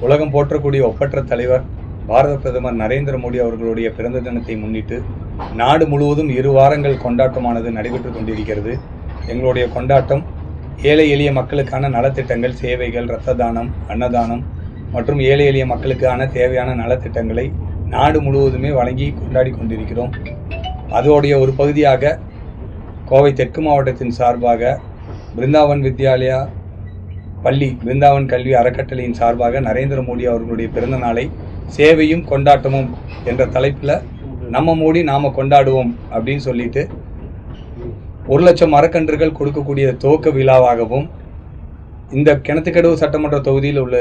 உலகம் போற்றக்கூடிய ஒப்பற்ற தலைவர் பாரத பிரதமர் நரேந்திர மோடி அவர்களுடைய பிறந்த தினத்தை முன்னிட்டு நாடு முழுவதும் இரு வாரங்கள் கொண்டாட்டமானது நடைபெற்று கொண்டிருக்கிறது. எங்களுடைய கொண்டாட்டம் ஏழை எளிய மக்களுக்கான நலத்திட்டங்கள் சேவைகள் இரத்த தானம் அன்னதானம் மற்றும் ஏழை எளிய மக்களுக்கான தேவையான நலத்திட்டங்களை நாடு முழுவதுமே வழங்கி கொண்டாடி கொண்டிருக்கிறோம். அதோடைய ஒரு பகுதியாக கோவை தெற்கு மாவட்டத்தின் சார்பாக பிருந்தாவன் வித்யாலயா பள்ளி பிருந்தாவன் கல்வி அறக்கட்டளையின் சார்பாக நரேந்திர மோடி அவர்களுடைய பிறந்த நாளை சேவையும் கொண்டாட்டமும் என்ற தலைப்பில் நம்ம மோடி நாம் கொண்டாடுவோம் அப்படின்னு சொல்லிட்டு ஒரு லட்சம் மரக்கன்றுகள் கொடுக்கக்கூடிய துவக்க விழாவாகவும் இந்த கிணத்துக்கடவு சட்டமன்ற தொகுதியில் உள்ள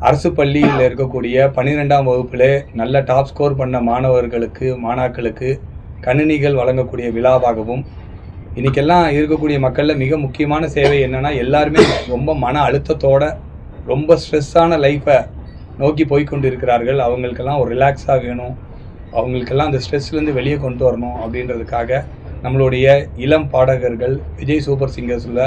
அரசு பள்ளியில் இருக்கக்கூடிய பன்னிரெண்டாம் வகுப்பில் நல்ல டாப் ஸ்கோர் பண்ண மாணவர்களுக்கு மாணாக்களுக்கு கணினிகள் வழங்கக்கூடிய விழாவாகவும் இன்னைக்கெல்லாம் இருக்கக்கூடிய மக்களில் மிக முக்கியமான சேவை என்னென்னா எல்லாருமே ரொம்ப மன அழுத்தத்தோட ரொம்ப ஸ்ட்ரெஸ்ஸான லைஃப்பை நோக்கி போய்கொண்டு இருக்கிறார்கள் அவங்களுக்கெல்லாம் ஒரு ரிலாக்ஸாக வேணும். அவங்களுக்கெல்லாம் அந்த ஸ்ட்ரெஸ்லேருந்து வெளியே கொண்டு வரணும் அப்படின்றதுக்காக நம்மளுடைய இளம் பாடகர்கள் விஜய் சூப்பர் சிங்கர்ஸில்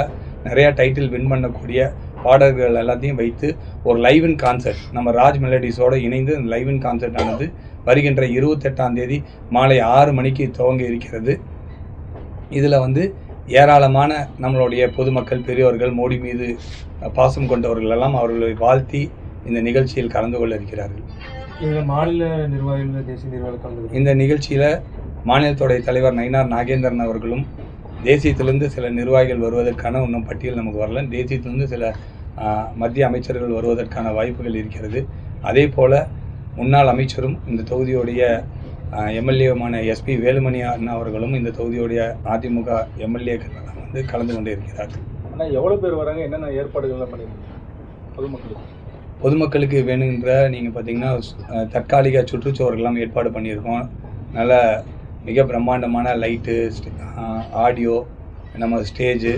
நிறையா டைட்டில் வின் பண்ணக்கூடிய பாடகர்கள் எல்லாத்தையும் வைத்து ஒரு லைவ் இன் கான்சர்ட் நம்ம ராஜ் மெலடிஸோடு இணைந்து அந்த லைவ் இன் கான்சர்ட் ஆனது வருகின்ற இருபத்தெட்டாம் தேதி மாலை ஆறு மணிக்கு துவங்க இருக்கிறது. இதில் வந்து ஏராளமான நம்மளுடைய பொதுமக்கள் பெரியோர்கள் மோடி மீது பாசம் கொண்டவர்கள் எல்லாம் அவர்களை வாழ்த்தி இந்த நிகழ்ச்சியில் கலந்து கொள்ள இருக்கிறார்கள். இதில் மாநில நிர்வாகிகள் தேசிய நிர்வாகிகள் கலந்து இந்த நிகழ்ச்சியில் மாநிலத்துடைய தலைவர் நயினார் நாகேந்திரன் அவர்களும் தேசியத்திலிருந்து சில நிர்வாகிகள் வருவதற்கான இன்னும் பட்டியல் நமக்கு வரல. தேசியத்திலிருந்து சில மத்திய அமைச்சர்கள் வருவதற்கான வாய்ப்புகள் இருக்கிறது. அதே போல் முன்னாள் அமைச்சரும் இந்த தொகுதியுடைய எம்எல்ஏவுமான எஸ்பி வேலுமணி அண்ணா அவர்களும் இந்த தொகுதியுடைய அதிமுக எம்எல்ஏக்கள் வந்து கலந்து கொண்டு இருக்கிறார்கள் ஆனால் எவ்வளோ பேர் வராங்க? என்னென்ன ஏற்பாடுகள்லாம் பண்ணிருக்கீங்க? பொதுமக்களுக்கு. பொதுமக்களுக்கு வேணுங்கிற நீங்கள் பார்த்தீங்கன்னா தற்காலிக சுற்றுச்சுவர்கள்லாம் ஏற்பாடு பண்ணியிருக்கோம். நல்ல மிக பிரம்மாண்டமான லைட்டு ஆடியோ நம்ம ஸ்டேஜு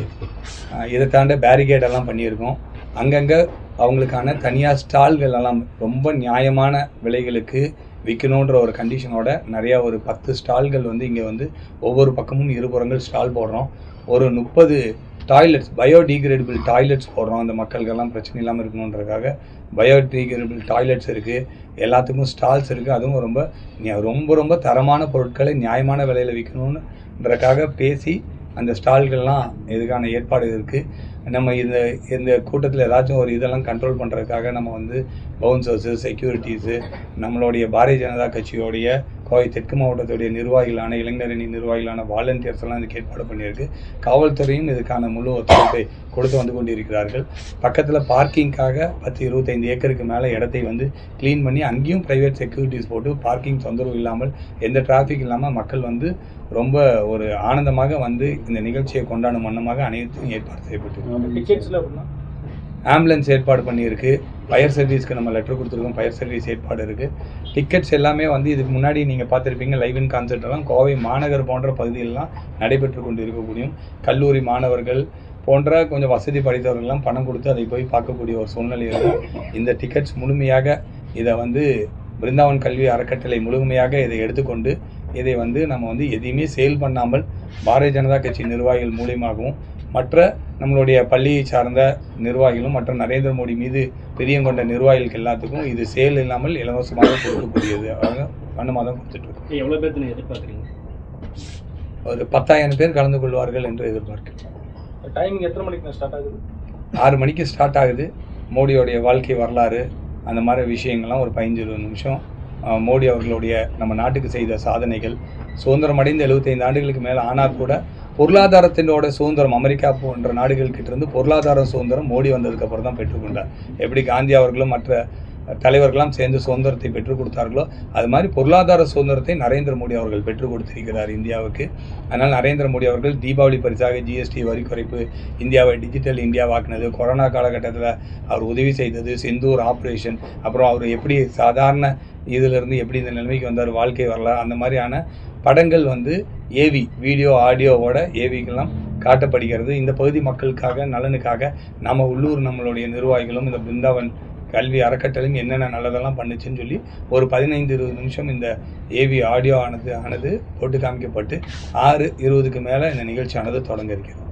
இதை தாண்ட பேரிகேடெல்லாம் பண்ணியிருக்கோம். அங்கங்கே அவங்களுக்கான தனியார் ஸ்டால்கள் எல்லாம் ரொம்ப நியாயமான விலைகளுக்கு விற்கணுன்ற ஒரு கண்டிஷனோட நிறையா ஒரு பத்து ஸ்டால்கள் வந்து இங்கே வந்து ஒவ்வொரு பக்கமும் இருபுறங்கள் ஸ்டால் போடுறோம். ஒரு முப்பது டாய்லெட்ஸ் பயோடிகிரேடபிள் டாய்லெட்ஸ் போடுறோம். அந்த மக்களுக்கெல்லாம் பிரச்சனை இல்லாமல் இருக்கணுன்றதுக்காக பயோடிகிரேடபிள் டாய்லெட்ஸ் இருக்குது எல்லாத்துக்கும் ஸ்டால்ஸ் இருக்குது அதுவும் ரொம்ப ரொம்ப ரொம்ப தரமான பொருட்களை நியாயமான விலையில் விற்கணுன்றதுக்காக பேசி அந்த ஸ்டால்கள்லாம் இதுக்கான ஏற்பாடு இருக்குது நம்ம இந்த இந்த கூட்டத்தில் ஏதாச்சும் ஒரு இதெல்லாம் கண்ட்ரோல் பண்ணுறதுக்காக நம்ம வந்து பவுன்சர்ஸு செக்யூரிட்டிஸு நம்மளுடைய பாரதிய ஜனதா கட்சியோடைய கோவை தெற்கு மாவட்டத்துடைய நிர்வாகிகளான இளைஞரணி நிர்வாகிகளான வாலண்டியர்ஸ் எல்லாம் இதுக்கு ஏற்பாடு பண்ணியிருக்கு. காவல்துறையும் இதுக்கான முழு ஒத்துழைப்பை கொடுத்து வந்து கொண்டிருக்கிறார்கள். பக்கத்தில் பார்க்கிங்காக பத்து இருபத்தைந்து ஏக்கருக்கு மேலே இடத்தை வந்து க்ளீன் பண்ணி அங்கேயும் ப்ரைவேட் செக்யூரிட்டிஸ் போட்டு பார்க்கிங் தொந்தரவு இல்லாமல் எந்த டிராஃபிக் இல்லாமல் மக்கள் வந்து ரொம்ப ஒரு ஆனந்தமாக வந்து இந்த நிகழ்ச்சியை கொண்டாடும் வண்ணமாக அனைத்தும் ஏற்பாடு செய்யப்பட்டு ஆம்புலன்ஸ் ஏற்பாடு பண்ணியிருக்கு. ஃபயர் சர்வீஸ்க்கு நம்ம லெட்டர் கொடுத்துருக்கோம். ஃபயர் சர்வீஸ் ஏற்பாடு இருக்குது டிக்கெட்ஸ் எல்லாமே வந்து இதுக்கு முன்னாடி நீங்கள் பார்த்துருப்பீங்க லைவ் இன் கான்சர்ட்லாம் கோவை மாநகர் போன்ற பகுதிகளெலாம் நடைபெற்று கொண்டு இருக்கக்கூடியும் கல்லூரி மாணவர்கள் போன்ற கொஞ்சம் வசதி படைத்தவர்கள்லாம் பணம் கொடுத்து அதை போய் பார்க்கக்கூடிய ஒரு சூழ்நிலை இந்த டிக்கெட்ஸ் முழுமையாக இதை வந்து பிருந்தாவன் கல்வி அறக்கட்டளை முழுமையாக இதை எடுத்துக்கொண்டு இதை வந்து நம்ம வந்து எதையுமே சேல் பண்ணாமல் பாரதிய ஜனதா கட்சி நிர்வாகிகள் மூலியமாகவும் மற்ற நம்மளுடைய பள்ளியை சார்ந்த நிர்வாகிகளும் மற்றும் நரேந்திர மோடி மீது பிரியம் கொண்ட நிர்வாகிகளுக்கு எல்லாத்துக்கும் இது சேல் இல்லாமல் இலவசமாக கொடுக்கக்கூடியது. அவங்க வண்ணமாக தான் கொடுத்துட்டு இருக்கோம் எவ்வளோ பேர்த்து நீங்கள் எதிர்பார்க்குறீங்க? ஒரு பத்தாயிரம் பேர் கலந்து கொள்வார்கள் என்று எதிர்பார்க்கிறேன். டைமிங் எத்தனை மணிக்கு ஸ்டார்ட் ஆகுது? ஆறு மணிக்கு ஸ்டார்ட் ஆகுது. மோடியோடைய வாழ்க்கை வரலாறு அந்த மாதிரி விஷயங்கள்லாம் ஒரு பதினஞ்சு இருபது நிமிஷம். மோடி அவர்களுடைய நம்ம நாட்டுக்கு செய்த சாதனைகள். சுதந்திரம் அடைந்த எழுபத்தைந்து ஆண்டுகளுக்கு மேலே ஆனால் கூட பொருளாதாரத்தினோட சுதந்திரம் அமெரிக்கா போன்ற நாடுகள் கிட்ட இருந்து பொருளாதார சுதந்திரம் மோடி வந்ததுக்கு அப்புறம் தான் பெற்றுக்கொண்டார். எப்படி காந்தி அவர்களும் மற்ற தலைவர்களாம் சேர்ந்து சுதந்திரத்தை பெற்றுக் கொடுத்தார்களோ அது மாதிரி பொருளாதார சுதந்திரத்தை நரேந்திர மோடி அவர்கள் பெற்றுக் கொடுத்திருக்கிறார் இந்தியாவுக்கு. அதனால் நரேந்திர மோடி அவர்கள் தீபாவளி பரிசாக ஜிஎஸ்டி வரி குறைப்பு இந்தியாவை டிஜிட்டல் இந்தியாவாக்குனது கொரோனா காலகட்டத்தில் அவர் உதவி செய்தது செந்தூர் ஆப்ரேஷன் அப்புறம் அவர் எப்படி சாதாரண இதிலிருந்து எப்படி இந்த நிலைமைக்கு வந்தார் வாழ்க்கை வரலாறு அந்த மாதிரியான படங்கள் வந்து ஏவி வீடியோ ஆடியோவோட ஏவிக்கெல்லாம் காட்டப்படுகிறது. இந்த பகுதி மக்களுக்காக நலனுக்காக நம்ம உள்ளூர் நம்மளுடைய நிர்வாகிகளும் இந்த பிருந்தாவன் கல்வி அறக்கட்டளையும் என்னென்ன நல்லதெல்லாம் பண்ணுச்சுன்னு சொல்லி ஒரு பதினைந்து இருபது நிமிஷம் இந்த ஏவி ஆடியோ ஆனது ஆனது போட்டு காமிக்கப்பட்டு ஆறு இருபதுக்கு மேலே இந்த நிகழ்ச்சியானது தொடங்க இருக்கிறது